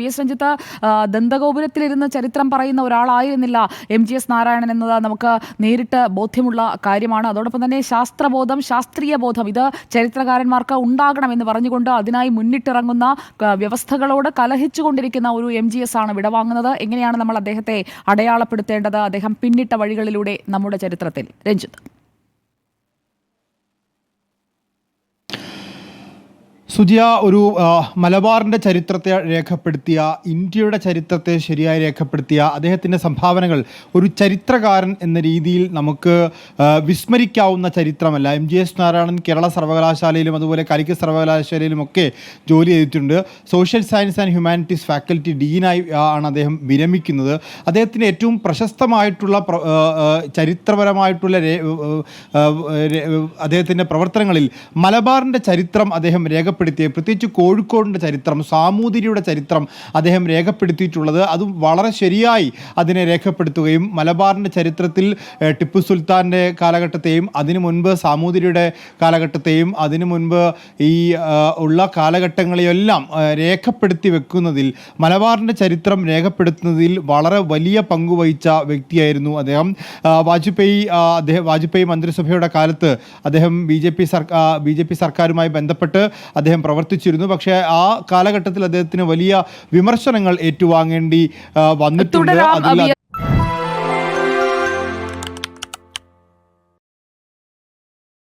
V S Ranjith ദന്തഗോപുരത്തിലിരുന്ന് ചരിത്രം പറയുന്ന ഒരാളായിരുന്നില്ല എം ജി എസ് നാരായണൻ എന്നത്. നമുക്ക് നേരിട്ട് ബോധ്യമുള്ള കാര്യമാണ്. അതോടൊപ്പം തന്നെ ശാസ്ത്രബോധം ശാസ്ത്രീയ ബോധം ഇത് ചരിത്രകാരന്മാർക്ക് ഉണ്ടാകണമെന്ന് പറഞ്ഞുകൊണ്ട് അതിനായി മുന്നിട്ടിറങ്ങുന്ന വ്യവസ്ഥകളോട് കലഹിച്ചുകൊണ്ടിരിക്കുന്ന ഒരു എം ജി എസ് ആണ് വിടവാങ്ങുന്നത്. എങ്ങനെയാണ് നമ്മൾ അദ്ദേഹത്തെ അടയാളപ്പെടുത്തേണ്ടത്? അദ്ദേഹം പിന്നിട്ട വഴികളിലൂടെ നമ്മുടെ ചരിത്രത്തിൽ. രഞ്ജിത്ത്. സുജിയ ഒരു മലബാറിന്റെ ചരിത്രത്തെ രേഖപ്പെടുത്തിയ ഇന്ത്യയുടെ ചരിത്രത്തെ ശരിയായി രേഖപ്പെടുത്തിയ അദ്ദേഹത്തിന്റെ സംഭാവനകൾ ഒരു ചരിത്രകാരൻ എന്ന രീതിയിൽ നമുക്ക് വിസ്മരിക്കാവുന്ന ചരിത്രമല്ല. M. G. S. Narayanan Kerala സർവകലാശാലയിലും അതുപോലെ കാലിക്കറ്റ് സർവകലാശാലയിലും ഒക്കെ ജോലി ചെയ്തിട്ടുണ്ട്. Social science and humanities faculty ഡീനായി ആണ് അദ്ദേഹം വിരമിക്കുന്നത്. അദ്ദേഹത്തിന് ഏറ്റവും പ്രശസ്തമായിട്ടുള്ള ചരിത്രപരമായിട്ടുള്ള അദ്ദേഹത്തിന്റെ പ്രവർത്തനങ്ങളിൽ മലബാറിന്റെ ചരിത്രം അദ്ദേഹം രേഖപ്പെടുത്തിയ പ്രത്യേകിച്ച് കോഴിക്കോടിന്റെ ചരിത്രം സാമൂതിരിയുടെ ചരിത്രം അദ്ദേഹം രേഖപ്പെടുത്തിയിട്ടുള്ളത്. അത് വളരെ ശരിയായി അതിനെ രേഖപ്പെടുത്തുകയും മലബാറിന്റെ ചരിത്രത്തിൽ ടിപ്പു സുൽത്താന്റെ കാലഘട്ടത്തെയും അതിനു മുൻപ് സാമൂതിരിയുടെ കാലഘട്ടത്തെയും അതിനു മുൻപ് ഈ ഉള്ള കാലഘട്ടങ്ങളെയെല്ലാം രേഖപ്പെടുത്തി വെക്കുന്നതിൽ മലബാറിന്റെ ചരിത്രം രേഖപ്പെടുത്തുന്നതിൽ വളരെ വലിയ പങ്ക് വഹിച്ച വ്യക്തിയായിരുന്നു അദ്ദേഹം. വാജ്പേയി അദ്ദേഹം വാജ്പേയി മന്ത്രിസഭയുടെ കാലത്ത് അദ്ദേഹം ബി ജെ പി സർക്കാർ ബി ജെ പി സർക്കാരുമായി ബന്ധപ്പെട്ട് അദ്ദേഹം പ്രവർത്തിച്ചിരുന്നു. പക്ഷേ ആ കാലഘട്ടത്തിൽ അദ്ദേഹത്തിന് വലിയ വിമർശനങ്ങൾ ഏറ്റുവാങ്ങേണ്ടി വന്നിട്ടുണ്ട്. അതിൽ